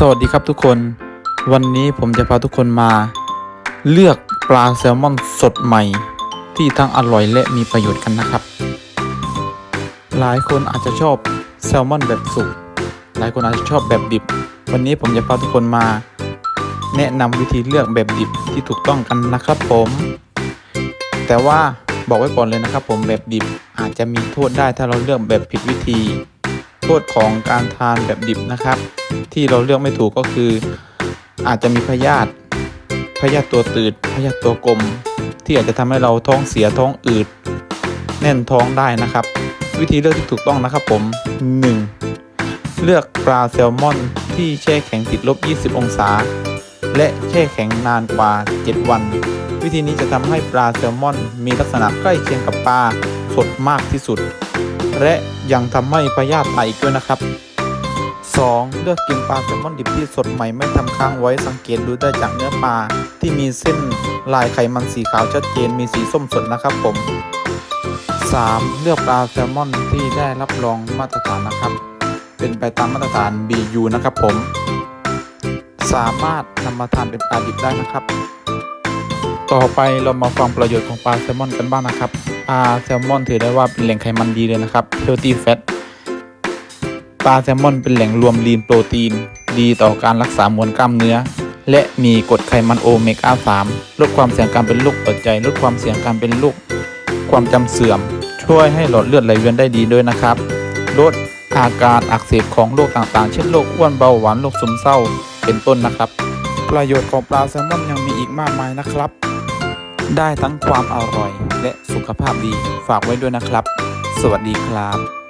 สวัสดีครับทุกคน วันนี้ผมจะพาทุกคนมา เลือกปลาแซลมอนสดใหม่ ที่ทั้งอร่อยและมีประโยชน์กันนะครับ หลายคนอาจจะชอบแซลมอนแบบสุกหลายคนอาจจะชอบแบบดิบ วันนี้ผมจะพาทุกคนมา แนะนำวิธีเลือกแบบดิบที่ถูกต้องกันนะครับผม แต่ว่าบอกไว้ก่อนเลยนะครับผมแบบดิบอาจจะมีโทษได้ถ้าเราเลือกแบบผิดวิธี โทษของการทานแบบดิบนะครับ ที่เราเลือกไม่ถูกก็คืออาจจะมีพยาธิพยาธิตัวตืดพยาธิตัวกลม ที่อาจจะทำให้เราท้องเสียท้องอืด แน่นท้องได้นะครับ วิธีเลือกที่ถูกต้องนะครับผม 1. เลือกปลาแซลมอนที่แช่แข็งติดลบ 20 องศา และแช่แข็งนานกว่า 7 วัน วิธีนี้จะทำให้ปลาแซลมอน มีลักษณะใกล้เคียงกับปลาสดมากที่สุด และยังทำให้พยาธิตอีกด้วยนะครับ 2. เลือกกินปลาแซลมอนดิบที่สดใหม่ไม่ทำค้างไว้สังเกตดูได้จากเนื้อปลาที่มีเส้นลายไขมันสีขาวชัดเจนมีสีส้มสดนะครับผม 3. เลือกปลาแซลมอนที่ได้รับรองมาตรฐานนะครับ เป็นไปตามมาตรฐาน BU นะครับผม สามารถนำมาทานเป็นปลาดิบได้นะครับ ต่อไปเรามาฟังประโยชน์ของปลาแซลมอนกันบ้างนะครับปลาแซลมอนถือได้ว่าเป็นแหล่งไขมันดีเลยนะครับ healthy fat ปลาแซลมอนเป็นแหล่งรวมลีนโปรตีน ดีต่อการรักษามวลกล้ามเนื้อ และมีกรดไขมันโอเมก้า 3 ลดความเสี่ยงการเป็นโรคหัวใจ ลดความเสี่ยงการเป็นโรคความจำเสื่อม ช่วยให้หลอดเลือดไหลเวียนได้ดีด้วยนะครับ ลดอาการอักเสบของโรคต่างๆ เช่นโรคอ้วนเบาหวานโรคซึมเศร้าเป็นต้นนะครับ ประโยชน์ของปลาแซลมอนยังมีอีกมากมายนะครับ ได้ทั้งความอร่อยและสุขภาพดีฝากไว้ด้วยนะครับ สวัสดีครับ